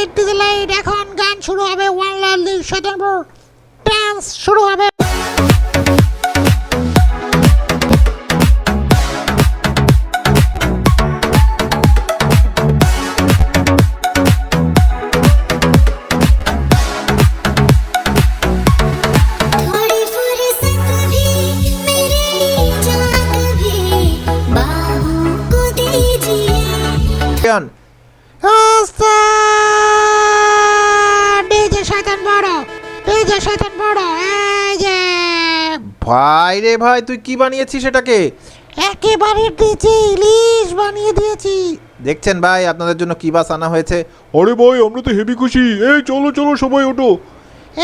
Light DJ light এখন গান শুরু হবে ওয়ান লাল শয়তানপুর ডান্স শুরু হবে। রে ভাই তুই কি বানিয়েছিস সেটাকে একেবারে ডিজে ইলিশ বানিয়ে দিয়েছি। দেখছেন ভাই আপনাদের জন্য কি বাস আনা হয়েছে? আরে ভাই আমরা তো হেভি খুশি। এই চলো চলো সবাই ওঠো।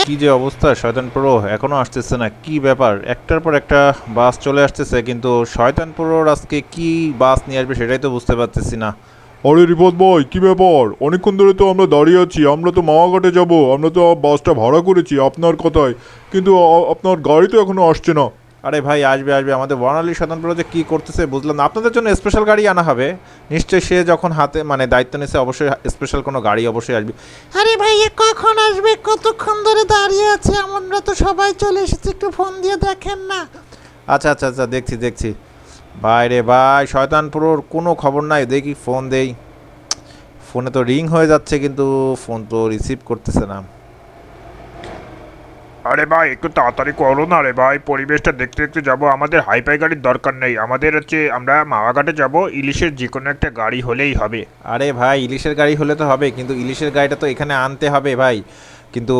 কি যে অবস্থা শয়তান প্রো এখনও আসতেছে না কি ব্যাপার? একটার পর একটা বাস চলে আসতেছে কিন্তু শয়তান প্রোর আজকে কি বাস নিয়ে আসবে সেটাই তো বুঝতে পারতেছি না। আরে রিপোর্ট ভাই কি ব্যাপার? অনেকক্ষণ ধরে তো আমরা দাঁড়িয়ে আছি আমরা তো মামাঘাটে যাব আমরা তো বাসটা ভাড়া করেছি আপনার কথায় কিন্তু আপনার গাড়ি তো এখনও আসছে না। আরে ভাই আসবে আসবে। আমাদের বর্ণালী শয়তান প্রো যে কী করতেছে বুঝলাম না। আপনাদের জন্য স্পেশাল গাড়ি আনা হবে। নিশ্চয়ই সে যখন হাতে মানে দায়িত্ব নিচ্ছে অবশ্যই স্পেশাল কোনো গাড়ি অবশ্যই আসবে। আরে ভাই এ কখন আসবে? কতক্ষণ ধরে দাঁড়িয়ে আছে? আমরা তো সবাই চলে এসেছি। একটু ফোন দিয়ে দেখেন না। আচ্ছা আচ্ছা আচ্ছা দেখছি দেখছি। ভাই রে ভাই শয়তানপুরোর কোনো খবর নাই। দেখি ফোন দেই। ফোনে তো রিং হয়ে যাচ্ছে কিন্তু ফোন তো রিসিভ করতেছে না। আরে ভাই একটু তাড়াতাড়ি করো না রে ভাই। পরিবেশটা দেখতে দেখতে যাব। আমাদের হাইফাই গাড়ির দরকার নেই। আমাদের হচ্ছে আমরা মাওয়াঘাটে যাব। ইলিশের যে কোনো একটা গাড়ি হলেই হবে। আরে ভাই ইলিশের গাড়ি হলে তো হবে। কিন্তু ইলিশের গাড়িটা তো এখানে আনতে হবে ভাই। কিন্তু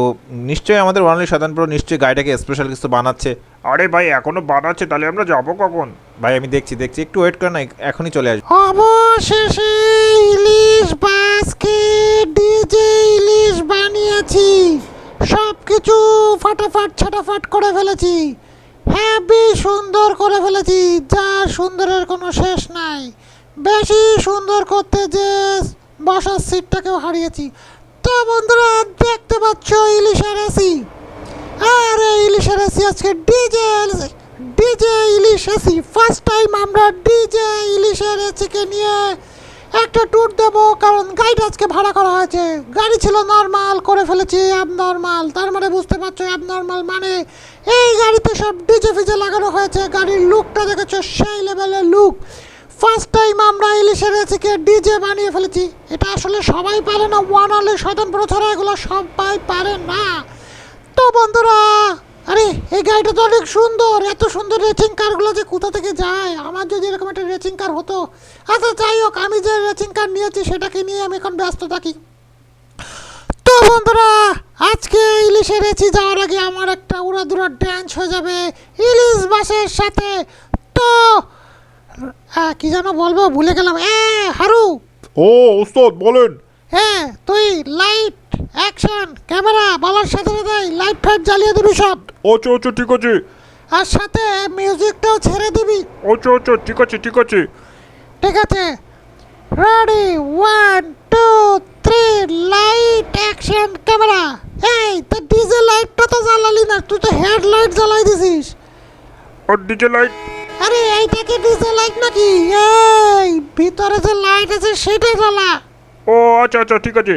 নিশ্চয়ই আমাদের ওয়ানলি শতানপুর নিশ্চয়ই গাড়িটাকে স্পেশাল কিছু বানাচ্ছে। আরে ভাই এখনও বানাচ্ছে। তাহলে আমরা যাব কখন? ভাই আমি দেখছি দেখছি। একটু ওয়েট করে না এখনই চলে আসবে। অবশেষে ইলিশ বাসকে ডিজে ইলিশ বানিয়েছি সব কিছু ফাটাফাট, ছাটাফাট করে ফেলেছি। হ্যাপি সুন্দর করে ফেলেছি। যা সুন্দরের কোনো শেষ নাই। বেশি সুন্দর করতে যে বসার সিটটাকেও হারিয়েছি। তো বন্ধুরা, দেখতে পাচ্ছ ইলিশের এসি আর এই ইলিশের এসি আজকে ডিজে ডিজে ইলিশ এসি ফার্স্ট টাইম আমরা ডিজে ইলিশের এসিকে নিয়ে একটা ট্যুর দেবো, কারণ গাড়িটা আজকে ভাড়া করা হয়েছে। গাড়ি ছিল নর্মাল করে ফেলেছি নর্মাল তার মানে বুঝতে পারছ নর্মাল মানে এই গাড়িতে সব ডিজে ফিজে লাগানো হয়েছে। গাড়ির লুকটা দেখেছ, সেই লেভেলের লুক ফার্স্ট টাইম আমরা ইলিশের রেসিকে ডিজে বানিয়ে ফেলেছি। এটা আসলে সবাই পারে না ওয়ান অলে স্বতন্ত্র ছাড়া এগুলো সবাই পারে না। তো বন্ধুরা আরে এই গাড়িটা তো অনেক সুন্দর। এত সুন্দর রেসিং কারগুলো যে কোথা থেকে যায়? আমার যদি এরকম একটা রেচিং কার হতো। আচ্ছা যাই হোক আমি যে রেচিং কার নিয়েছি সেটাকে নিয়ে আমি এখন ব্যস্ত থাকি। তো বন্ধুরা আজকে ইলিশের রেচি যাওয়ার আগে আমার একটা উড়াদুরা ড্যান্স হয়ে যাবে ইলিশ বাসের সাথে। তো হ্যাঁ কি যেন বলব ভুলে গেলাম। এ হারু। ও ওস্তাদ বলেন। হ্যাঁ তুই লাইট অ্যাকশন ক্যামেরা বলার সাথে সাথে লাইট ফাইট জ্বালিয়ে দিবি সব। আচ্ছা আচ্ছা ঠিক আছে। আর সাথে মিউজিকটাও ছেড়ে দিবি। আচ্ছা আচ্ছা ঠিক আছে ঠিক আছে। ঠিক আছে? Ready one two three light action camera. এই তো ডিজে লাইটটা তো জ্বালালি না তুই তো হেডলাইট জ্বালাই দিছিস। আর ডিজে লাইট আরে এইটা কি ডিজে লাইট নাকি? এই ভিতরে যে লাইট আছে সেটা জ্বালা। ও আচ্ছা আচ্ছা ঠিক আছে।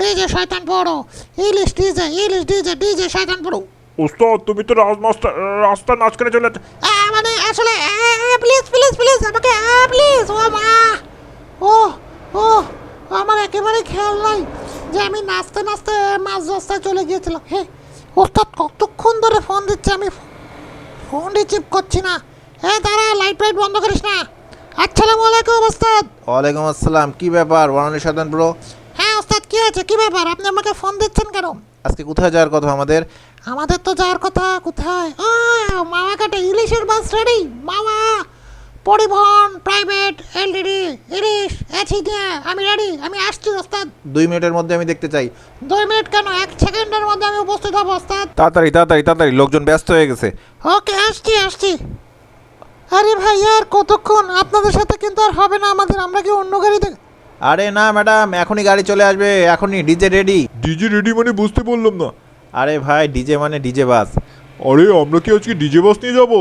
ডিজে শয়তান পড়ো ইলিশ ডিজে ইলিশ ডিজে ডিজে শয়তান পড়ো ওস্তাদ তুমি তো রাজমাস্টার রাস্তা নাচ করে চলে মানে আসলে প্লিজ প্লিজ প্লিজ আমাকে প্লিজ ও মা। ও ও আমার একেবারে খেয়াল নাই যে আমি নাচতে নাচতে মাঝ রাস্তায় চলে গিয়েছিলাম। হে ওস্তাদ কতক্ষণ ধরে ফোন দিচ্ছে আমি? ফোন রিসিভ করছি না। এ দাঁড়া লাইট ফাইট বন্ধ করিস না। আসসালামু আলাইকুম ওস্তাদ। ওয়ালাইকুম আসসালাম কি ব্যাপার? ওয়ানলি শতান প্রো ওস্তাদ কি ব্যাপার? আপনি আমাকে ফোন দিচ্ছেন কেন? আজকে কোথায় যাওয়ার কথা আমাদের? আমাদের তো যাওয়ার কথা কোথায়? ও মামা কাটে ইলিশের বাস রেডি মামা পরিবহন প্রাইভেট এলডিডি ইলিশ আছি দিয়ে আমি রেডি আমি আসছি ওস্তাদ। দুই মিনিটের মধ্যে আমি দেখতে চাই। দুই মিনিট কেন? এক সেকেন্ডের মধ্যে আমি উপস্থিত হব ওস্তাদ। তাড়াতাড়ি তাড়াতাড়ি তাড়াতাড়ি লোকজন ব্যস্ত হয়ে গেছে। ওকে আসছি আসছি। আরে ভাই আর কতক্ষণ? আপনাদের সাথে কিন্তু আর হবে না আমাদের আমরা কি অন্য গাড়িতে আরে না ম্যাডাম এখনই গাড়ি চলে আসবে এখনই ডিজে রেডি। ডিজে রেডি মানে বুঝতে পারলাম না। আরে ভাই ডিজে মানে ডিজে বাস। আরে আমরা কি আজকে ডিজে বাস নিয়ে যাব?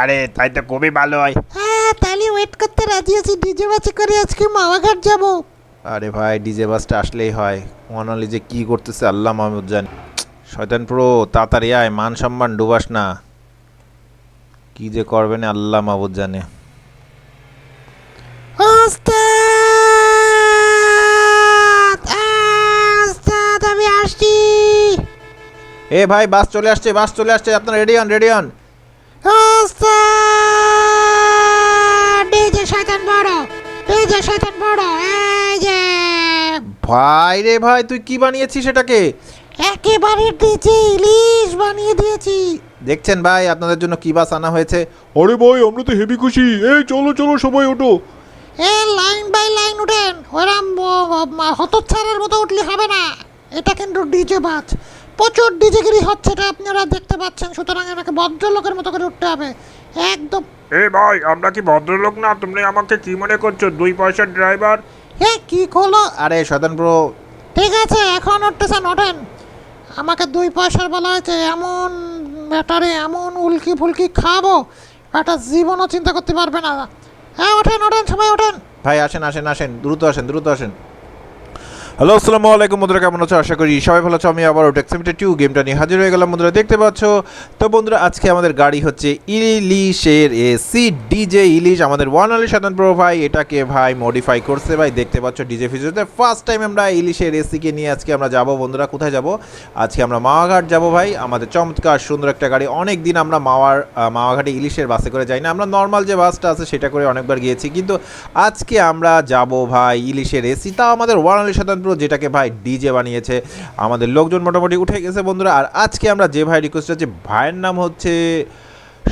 আরে তাই তো খুবই ভালো হয়। হ্যাঁ তাহলে ওয়েট করতে রাজি আছি ডিজে বাসে করে আজকে মামাঘাট যাব। আরে ভাই ডিজে বাসটা আসলেই হয়। মনালি যে কি করতেছে আল্লাহ মাহমুদ জান। শয়তান প্রো তাড়াতাড়ি আয় মান সম্মান ডুবাস না। কি যে করবেন আল্লাহ মাহমুদ জানে। ওস্তাদ। এ ভাই বাস চলে আসছে বাস চলে আসছে আপনার রেডি হন রেডি হন। শয়তান বড় ডিজে শয়তান বড় এই যে। ভাই রে ভাই তুই কি বানিয়েছিস সেটাকে একেবারে ডিজে ইলিশ বানিয়ে দিয়েছি। দেখছেন ভাই আপনাদের জন্য কি বাস আনা হয়েছে? আরে ভাই আমরা তো হেভি খুশি। এই চলো চলো সবাই ওঠো। এ লাইন বাই লাইন উঠেন। ওরম হতচ্ছাড়ার মতো উঠলে হবে না। এটা কিন্তু ডিজে বাজ। প্রচুর ডিজেগিরি হচ্ছে এটা আপনারা দেখতে পাচ্ছেন। সুতরাং এটাকে ভদ্রলোকের মতো করে উঠতে হবে। একদম। এ ভাই আমরা কি ভদ্রলোক না? তুমি আমাকে কি মনে করছ দুই পয়সার ড্রাইভার? এ কি করল আরে শয়তান প্রো ঠিক আছে এখন উঠতেছেন ওঠেন আমাকে দুই পয়সার বলা হয়েছে এমন ব্যাটারে এমন উল্কি ফুলকি খাব একটা জীবনও চিন্তা করতে পারবে না। হ্যাঁ ওঠেন ওঠেন সবাই ওঠেন। ভাই আসেন আসেন আসেন দ্রুত আসেন দ্রুত আসেন। হ্যালো, আসসালামু আলাইকুম বন্ধুরা কেমন আছো? আশা করি সবাই ভালো আছো। আমি আবার টেক্সিমিটার টু গেমটা নিয়ে হাজির হয়ে গেলাম বন্ধুরা দেখতে পাচ্ছ? তো বন্ধুরা, আজকে আমাদের গাড়ি হচ্ছে ইলিশের এসি ডিজে ইলিশ, আমাদের ওয়ান আলি সাধারণ প্রো ভাই, এটাকে ভাই মডিফাই করছে ভাই, দেখতে পাচ্ছ ডিজে ফিচারতে ফার্স্ট টাইম আমরা ইলিশের এসিকে নিয়ে আজকে আমরা যাব, বন্ধুরা, কোথায় যাব? আজকে আমরা মাওয়াঘাট যাব ভাই, আমাদের চমৎকার, সুন্দর একটা গাড়ি। অনেক দিন আমরা মাওয়ার মাওয়াঘাটে ইলিশের বাসে করে যাই না। আমরা নর্মাল যে বাসটা আছে, সেটা করে অনেকবার গিয়েছি। কিন্তু আজকে আমরা যাব ভাই ইলিশের এসি তাও আমাদের ওয়ান আলি সাধারণ যেটাকে ভাই ডিজে বানিয়েছে আমাদের লোকজন মোটামুটি উঠে গেছে বন্ধুরা। আর আজকে আমরা যে ভাই রিকোয়েস্ট আছে ভাইয়ের নাম হচ্ছে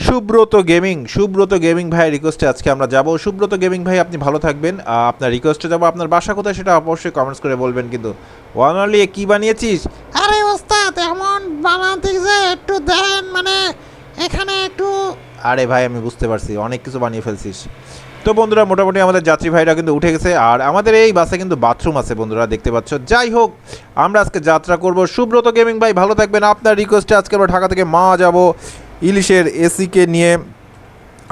সুব্রত গেমিং। সুব্রত গেমিং ভাই রিকোয়েস্টে আজকে আমরা যাব। সুব্রত গেমিং ভাই আপনি ভালো থাকবেন। আপনার রিকোয়েস্টে যাব। আপনার বাসা কোথায় সেটা অবশ্যই কমেন্টস করে বলবেন কিন্তু। ওয়ান অনলি কি বানিয়েছিস? আরে ওস্তাদ এমন বানাতে যে একটু দেন মানে এখানে একটু আরে ভাই আমি বুঝতে পারছি। অনেক কিছু বানিয়ে ফেলছিস। তো বন্ধুরা, মোটামুটি আমাদের যাত্রী ভাইরা কিন্তু উঠে গেছে, আর আমাদের এই বাসে কিন্তু বাথরুম আছে বন্ধুরা, দেখতে পাচ্ছ। যাই হোক, আমরা আজকে যাত্রা করব। সুব্রত গেমিং ভাই, ভালো থাকবেন। আপনার রিকোয়েস্টে আজকে আমরা ঢাকা থেকে মা যাব ইলিশের এসিকে নিয়ে।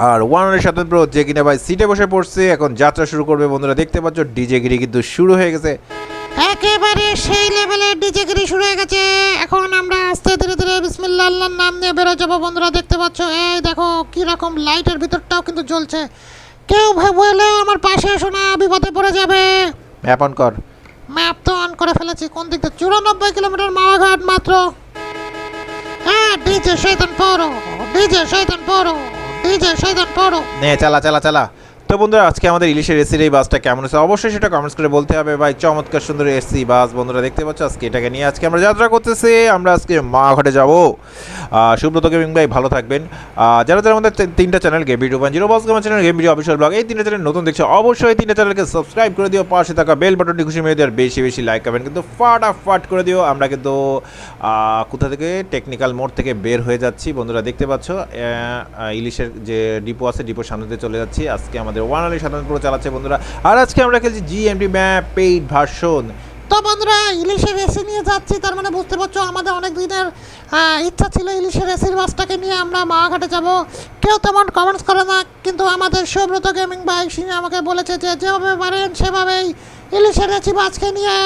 আর ওয়ানের সাথে ব্রো, যে কিনা ভাই সিটে বসে পড়ছে, এখন যাত্রা শুরু করবে বন্ধুরা, দেখতে পাচ্ছ ডিজে গিরি কিন্তু শুরু হয়ে গেছে। একেবারে সেই লেভেলের ডিজেগিরি শুরু হয়ে গেছে। এখন আমরা আস্তে ধীরে ধীরে বিসমিল্লা আল্লাহর নাম নিয়ে বেরো যাব বন্ধুরা, দেখতে পাচ্ছ। এই দেখো কি রকম লাইটের ভিতরটাও কিন্তু জ্বলছে। কেউ ভাই আমার পাশে এসো না বিপদে পড়ে যাবে। ম্যাপ অন কর। ম্যাপ তো অন করে ফেলেছি কোন দিকটা চুরানব্বই কিলোমিটার মাওয়াঘাট মাত্র। হ্যাঁ ডিজে শৈতান পড়ো ডিজে শৈতান পড়ো ডিজে শৈতান পড়ো। নে চালা চালা চালা। তো বন্ধুরা, আজকে আমাদের ইলিশের এসির এই বাসটা কেমন হয়েছে অবশ্যই সেটা কমেন্টস করে বলতে হবে। ভাই, চমৎকার সুন্দর এসি বাস বন্ধুরা, দেখতে পাচ্ছ? আজকে এটাকে নিয়ে আজকে আমরা যাত্রা করতেছি। আমরা আজকে মা ঘাটে যাব সুব্রত গেমিং ভাই, ভালো থাকবেন। যারা যারা আমাদের তিনটা channel game video one zero boss gamer channel game video official blog এই তিনটা চ্যানেল নতুন দেখছ, অবশ্যই তিনটা চ্যানেলকে সাবস্ক্রাইব করে দিও। পাশে থাকা বেল বাটনটি খুশি মেরে দিও বেশি বেশি লাইক করবেন কিন্তু ফাটাফাট করে দিও। আমরা কিন্তু কোথা থেকে? টেকনিক্যাল মোড় থেকে বের হয়ে যাচ্ছি। বন্ধুরা, দেখতে পাচ্ছ? ইলিশের যে ডিপো আছে ডিপোর সামনে দিয়ে চলে যাচ্ছি। আজকে আমাদের ওয়ান আলি সাধারণ চালাচ্ছে বন্ধুরা। আর আজকে আমরা খেলছি জিএমটি ম্যাপ পেইড ভার্সন তো বন্ধুরা, ইলিশের রেসি নিয়ে যাচ্ছি, তার মানে বুঝতে পারছ আমাদের অনেক দিনের ইচ্ছা ছিল ইলিশের রেসির বাসটাকে নিয়ে আমরা মাঘাটে যাব। কেউ তেমন কমেন্টস করে না, কিন্তু আমাদের সুব্রত গেমিং ভাই, সিনে আমাকে বলেছে যে, যেভাবে পারেন সেভাবেই ইলিশের রেসি বাসকে নিয়ে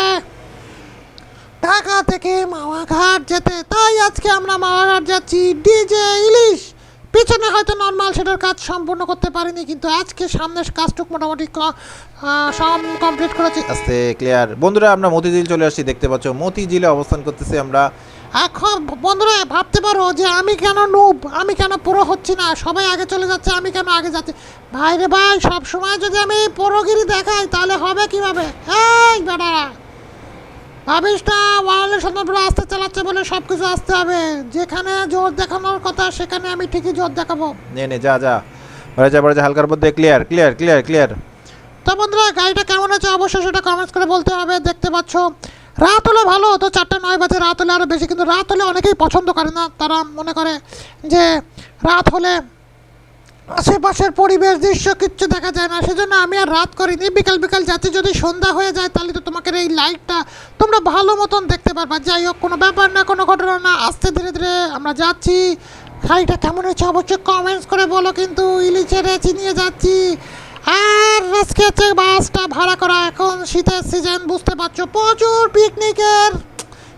ঢাকা থেকে মাওয়াঘাট যেতে। তাই আজকে আমরা মাওয়াঘাট যাচ্ছি। ডিজে ইলিশ! পিছনে হয়তো নর্মাল সেটার কাজ সম্পূর্ণ করতে পারিনি কিন্তু আজকে সামনের কাজটুক মোটামুটি সব কমপ্লিট করেছি। আস্তে ক্লিয়ার বন্ধুরা আমরা মতিঝিল চলে আসছি দেখতে পাচ্ছ মতিঝিলে অবস্থান করতেছি আমরা। এখন বন্ধুরা ভাবতে পারো যে আমি কেন নুব আমি কেন পুরো হচ্ছি না? সবাই আগে চলে যাচ্ছে আমি কেন আগে যাচ্ছি? ভাই রে ভাই সব সময় যদি আমি পুরোগিরি দেখাই তাহলে হবে কীভাবে? এই বেটারা! না ওয়ারলেস পুরো আস্তে চালাচ্ছে বলে সব কিছু আসতে হবে। যেখানে জোর দেখানোর কথা সেখানে আমি ঠিকই জোর দেখাবো। নে নে যা যা। বলা যায় বলা যায় হালকার মধ্যে ক্লিয়ার ক্লিয়ার ক্লিয়ার ক্লিয়ার তো বন্ধুরা গাড়িটা কেমন আছে অবশ্যই সেটা কমেন্টস করে বলতে হবে দেখতে পাচ্ছ। রাত হলে ভালো তো চারটে নয় বাজে রাত হলে আরও বেশি। কিন্তু রাত হলে অনেকেই পছন্দ করে না। তারা মনে করে যে রাত হলে আশেপাশের পরিবেশ, দৃশ্য কিচ্ছু দেখা যায় না। সেজন্য আমি আর রাত করিনি। বিকাল বিকাল যাতে যদি সন্ধ্যা হয়ে যায়, তাহলে তো তোমাকে এই লাইটটা তোমরা ভালো মতন দেখতে পারবা। যাই হোক, কোনো ব্যাপার না, কোনো ঘটনা না। আস্তে ধীরে ধীরে আমরা যাচ্ছি। গাড়িটা কেমন হয়েছে অবশ্যই কমেন্টস করে বলো, কিন্তু ইলিশের রেচি নিয়ে যাচ্ছি। আর আজকে হচ্ছে বাসটা ভাড়া করা। এখন শীতের সিজন বুঝতে পারছ? প্রচুর পিকনিকের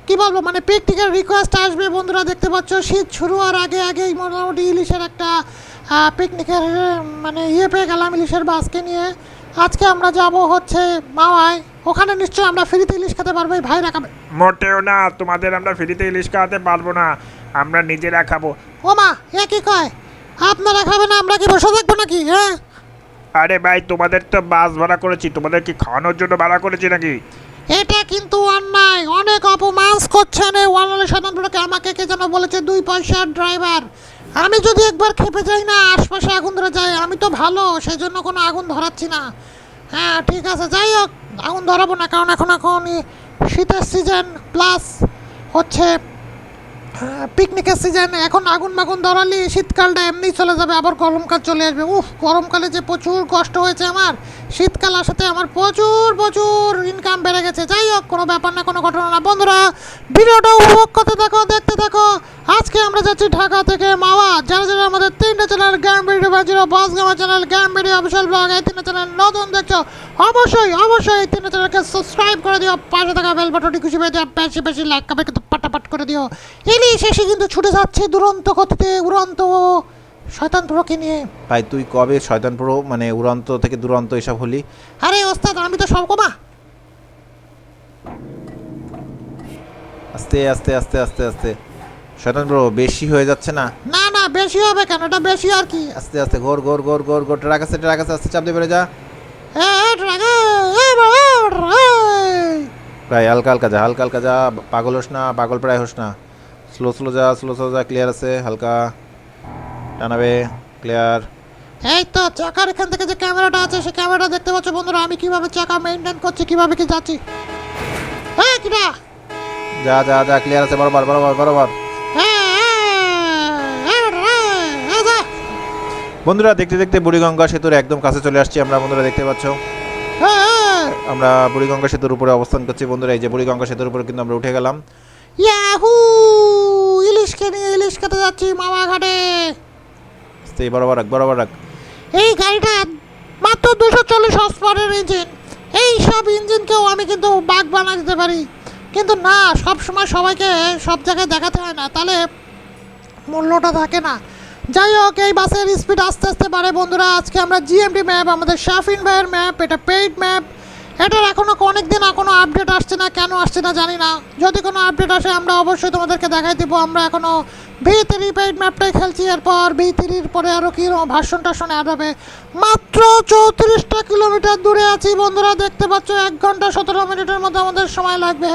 কি বলব মানে পিকনিকের রিকোয়েস্ট আসবে বন্ধুরা, দেখতে পাচ্ছ? শীত শুরু হওয়ার আগে আগেই মোটামুটি ইলিশের একটা পিকনিকের মানে ইয়ে পেয়ে গেলাম ইলিশের বাসকে নিয়ে। আজকে আমরা যাব হচ্ছে মাওয়ায়। ওখানে নিশ্চয়ই আমরা ফ্রিতে ইলিশ খেতে পারব ভাই রাখাবে মোটেও না তোমাদের আমরা ফ্রিতে ইলিশ খাওয়াতে পারব না। আমরা নিজেরা খাব। ও মা এ কি কয়? আপনারা খাবেন না আমরা কি বসে থাকব নাকি হ্যাঁ? আরে ভাই তোমাদের তো বাস ভাড়া করেছি তোমাদের কি খাওয়ানোর জন্য ভাড়া করেছি নাকি? এটা কিন্তু অন্যায় অনেক অপমান করছেন এই ওয়ানলে সাধারণকে আমাকে কে যেন বলেছে দুই পয়সার ড্রাইভার আমি যদি একবার খেপে যাই না, আশপাশে আগুন ধরে যায়, আমি তো ভালো সেই জন্য কোনো আগুন ধরাচ্ছি না। হ্যাঁ ঠিক আছে, যাই হোক, আগুন ধরাবো না, কারণ এখন এখন শীতের সিজন প্লাস হচ্ছে পিকনিকের সিজন এখন আগুন মাগুন ধরালি শীতকালটা এমনি চলে যাবে, আবার গরমকাল চলে আসবে। উফ, গরমকালে যে প্রচুর কষ্ট হয়েছে আমার শীতকাল আসাতে আমার প্রচুর প্রচুর ইনকাম বেড়ে গেছে। যাই হোক, কোনো ব্যাপার না, কোনো ঘটনা না। বন্ধুরা, ভিডিওটা উপভোগ করতে দেখো, দেখতে দেখো। আজকে আমরা যাচ্ছি ঢাকা থেকে মাওয়া। যারা যারা আমাদের তিনটা channel game video zero boss gamma channel game video official blog এই তিনটে চ্যানেল নতুন দেখছ, অবশ্যই অবশ্যই এই তিনটে চ্যানেলকে সাবস্ক্রাইব করে দিও। পাশে থাকা বেল বাটনটি খুশি পেয়ে দিও বেশি বেশি লাইক কবে কিন্তু পাটাপাট করে দিও। ইলিশ এসে কিন্তু ছুটে যাচ্ছে দুরন্ত গতিতে, উড়ন্ত শয়তান প্রকে নিয়ে। ভাই তুই কবে শয়তান প্রো মানে উড়ান্ত থেকে দুরন্ত এসব হলি? আরে ওস্তাদ আমি তো সব কমা আস্তে আস্তে আস্তে আস্তে আস্তে। শয়তান প্রো বেশি হয়ে যাচ্ছে না? না না বেশি হবে কেন? এটা বেশি আর কি। আস্তে আস্তে ঘোর ঘোর ঘোর ঘোর ঘোর ট্রাক আছে ট্রাক আছে আস্তে চাপ দিয়ে বেড়ে যা। প্রায় হালকা হালকা যা হালকা হালকা যা পাগল হোস না পাগল প্রায় হোস না। স্লো স্লো যা স্লো স্লো যা ক্লিয়ার আছে হালকা। টানাবে ক্লিয়ার এই তো চাকার এখান থেকে যে ক্যামেরাটা আছে সেই ক্যামেরাটা দেখতে পাচ্ছ বন্ধুরা আমি কীভাবে চাকা মেনটেন করছি কীভাবে কি যাচ্ছি? হ্যাঁ কিনা যা যা যা ক্লিয়ার আছে বরাবর বরাবর বরাবর। বন্ধুরা দেখতে দেখতে বুড়িগঙ্গা সেতুর একদম কাছে চলে আসছি আমরা বন্ধুরা দেখতে পাচ্ছ। আমরা বুড়িগঙ্গা সেতুর উপরে অবস্থান করছি বন্ধুরা এই যে বুড়িগঙ্গা সেতুর উপরে কিন্তু আমরা উঠে গেলাম। ইয়াহু ইলিশকে নিয়ে ইলিশ খেতে যাচ্ছি মামা ঘাটে আস্তে বরাবর রাখ বরাবর রাখ। এই গাড়িটা মাত্র দুশো চল্লিশ হর্সপাওয়ারের ইঞ্জিন এই সব ইঞ্জিনকেও আমি কিন্তু বাঘ বানা দিতে পারি। কিন্তু না সব সময় সবাইকে সব জায়গায় দেখাতে হয় না। তাহলে মূল্যটা থাকে না। যাই হোক, এই বাসের স্পিড আস্তে আস্তে বাড়ে বন্ধুরা। আজকে আমরা জিএমটি ম্যাপ আমাদের শাফিন ভাইয়ের ম্যাপ এটা পেইড ম্যাপ এটার এখনও অনেক দিন এখনও আপডেট আসছে না, কেন আসছে না জানি না। যদি কোনো আপডেট আসে, আমরা অবশ্যই তোমাদেরকে দেখাই দেবো। আমরা এখনও ভি থ্রি পেইড ম্যাপটাই খেলছি, এরপর ভি থ্রির পরে আরও কীরকম ভাষণ টাষণ অ্যাড হবে। মাত্র চৌত্রিশটা কিলোমিটার দূরে আছি বন্ধুরা, দেখতে পাচ্ছ এক ঘণ্টা সতেরো মিনিটের মধ্যে আমাদের সময় লাগবে।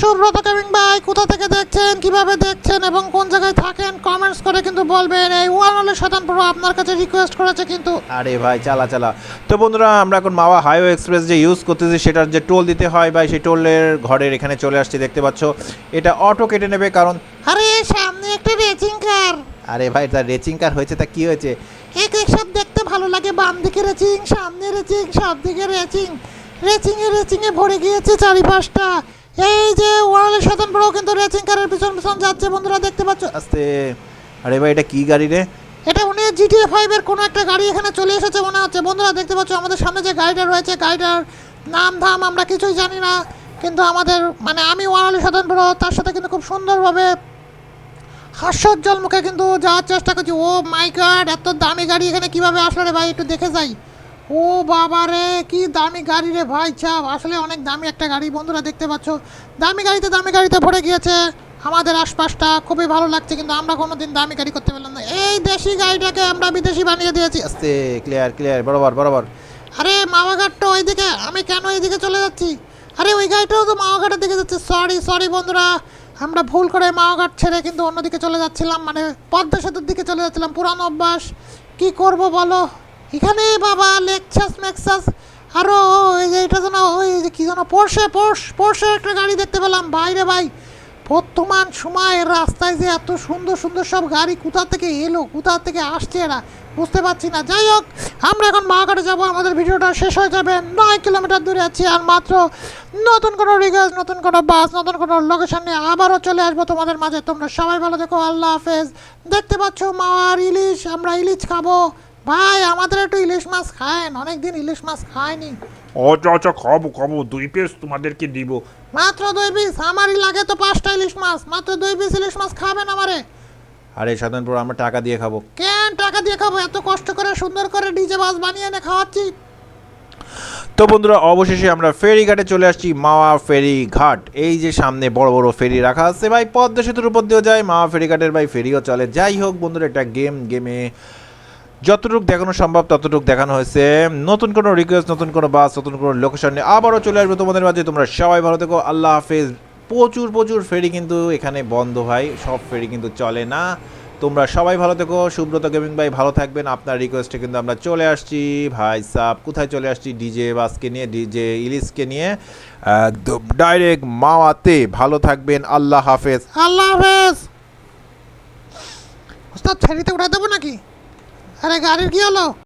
সুব্রত কেমিং ভাই কোথা থেকে দেখছেন কীভাবে দেখছেন এবং কোন জায়গায় থাকেন কমেন্টস করে কিন্তু বলবেন। এই ওয়ান হলে শতান প্রো আপনার কাছে রিকোয়েস্ট করেছে কিন্তু। আরে ভাই চালা চালা। তো বন্ধুরা আমরা এখন মাওয়া হাইওয়ে এক্সপ্রেস যে ইউজ করতেছি সেটার যে টোল দিতে হয় ভাই সেই টোলের ঘরের এখানে চলে আসছি দেখতে পাচ্ছ। এটা অটো কেটে নেবে কারণ আরে সামনে একটা রেচিং কার আরে ভাই তার রেচিং কার হয়েছে তা কি হয়েছে? এক এক সব দেখতে ভালো লাগে বাম দিকে রেচিং সামনে রেচিং সব দিকে রেচিং রেচিং এ রেচিং এ ভরে গিয়েছে চারিপাশটা। এই যে ওয়ালে শতান প্রো কিন্তু রেচিং কারের পিছন পিছন যাচ্ছে বন্ধুরা দেখতে পাচ্ছ? আস্তে। আরে ভাই এটা কি গাড়ি রে? এটা উনি জিটিএ ফাইভ এর কোনো একটা গাড়ি এখানে চলে এসেছে মনে হচ্ছে। বন্ধুরা দেখতে পাচ্ছ আমাদের সামনে যে গাড়িটা রয়েছে গাড়িটার নাম ধাম আমরা কিছুই জানি না কিন্তু আমাদের মানে আমি ওয়ানালি সাধন বড় তার সাথে কিন্তু খুব সুন্দরভাবে হাস্যোজ্জ্বল মুখে কিন্তু যাওয়ার চেষ্টা করছি। ও মাই গড এত দামি গাড়ি এখানে কীভাবে আসলো রে ভাই? একটু দেখে যাই। ও বাবা রে, কি দামি গাড়ি রে ভাই চাপ আসলে অনেক দামি একটা গাড়ি, বন্ধুরা দেখতে পাচ্ছ। দামি গাড়িতে দামি গাড়িতে ভরে গিয়েছে। আমাদের আশপাশটা খুবই ভালো লাগছে, কিন্তু আমরা কোনো দিন দামি গাড়ি করতে পারলাম না। এই দেশি গাড়িটাকে আমরা বিদেশি বানিয়ে দিয়েছি। আস্তে ক্লিয়ার ক্লিয়ার বরাবর বরাবর। আরে মামাঘাটটা ওইদিকে, আমি কেন এইদিকে চলে যাচ্ছি? আরে, ওই গাড়িটাও তো মামাঘাটের দিকে যাচ্ছে। সরি সরি বন্ধুরা। আমরা ভুল করে মামাঘাট ছেড়ে কিন্তু অন্যদিকে চলে যাচ্ছিলাম। মানে পদ্মা সেতুর দিকে চলে যাচ্ছিলাম, পুরানো অভ্যাস। কি করব বলো? এখানে বাবা লেকচাস মেক্সাস আরও ওই যে এটা যেন ওই যে কি যেন পোর্শে পোর্শ পোর্শে একটা গাড়ি দেখতে পেলাম। বাইরে ভাই, বর্তমান সময়ের রাস্তায় যে এত সুন্দর সুন্দর সব গাড়ি কোথা থেকে এলো, কোথা থেকে আসছে এরা, বুঝতে পারছি না। যাই হোক, আমরা এখন মাঘাটে যাব, আমাদের ভিডিওটা শেষ হয়ে যাবে। নয় কিলোমিটার দূরে আছি, আর মাত্র নতুন কোনো রিগার্স নতুন কোনো বাস নতুন কোনো লোকেশন নিয়ে আবারও চলে আসব তোমাদের মাঝে। তোমরা সবাই ভালো দেখো আল্লাহ হাফেজ। দেখতে পাচ্ছ, মাওয়ার ইলিশ, আমরা ইলিশ খাব। ভাই আমাদের একটু ইলিশ মাছ খায়েন অনেকদিন ইলিশ মাছ খায়নি আচ্ছা আচ্ছা খাব খাব দুই পিস তোমাদেরকে দিব। মাত্র দুই পিস আমারই লাগে তো পাঁচটা ইলিশ মাছ মাত্র দুই পিস ইলিশ মাছ খাবেন আমারে। আরে সাধারণপুর আমরা টাকা দিয়ে খাব। কেন টাকা দিয়ে খাব? এত কষ্ট করে সুন্দর করে ডিজে বাস বানিয়ে এনে খাওয়াচ্ছি। তো বন্ধুরা অবশেষে আমরা ফেরি ঘাটে চলে আসছি মাওয়া ফেরি ঘাট এই যে সামনে বড় বড় ফেরি রাখা আছে ভাই পদ্মা সেতুর উপর দিয়েও যায় মাওয়া ফেরি ঘাটের ভাই ফেরিও চলে। যাই হোক বন্ধুরা একটা গেম গেমে যতটুকু দেখানো সম্ভব, ততটুকু দেখানো হয়েছে। নতুন কোনো রিকোয়েস্ট নতুন কোনো বাস নতুন কোনো লোকেশন নিয়ে আবারও চলে আসবে তোমাদের মাঝে। তোমরা সবাই ভালো থেকো। আল্লাহ হাফেজ। প্রচুর প্রচুর ফেরি কিন্তু এখানে বন্ধ ভাই সব ফেরি কিন্তু চলে না। তোমরা সবাই ভালো থেকো। সুব্রত গেমিং ভাই ভালো থাকবেন। আপনার রিকোয়েস্টে কিন্তু আমরা চলে আসছি। ভাই সাপ কোথায় চলে আসছি? ডিজে বাসকে নিয়ে ডিজে ইলিশকে নিয়ে ডাইরেক্ট মাওয়াতে। ভালো থাকবেন। আল্লাহ হাফেজ। আল্লাহ হাফেজ! ফেরিতে উঠে দেবো নাকি? আরে গাড়ির কি হলো?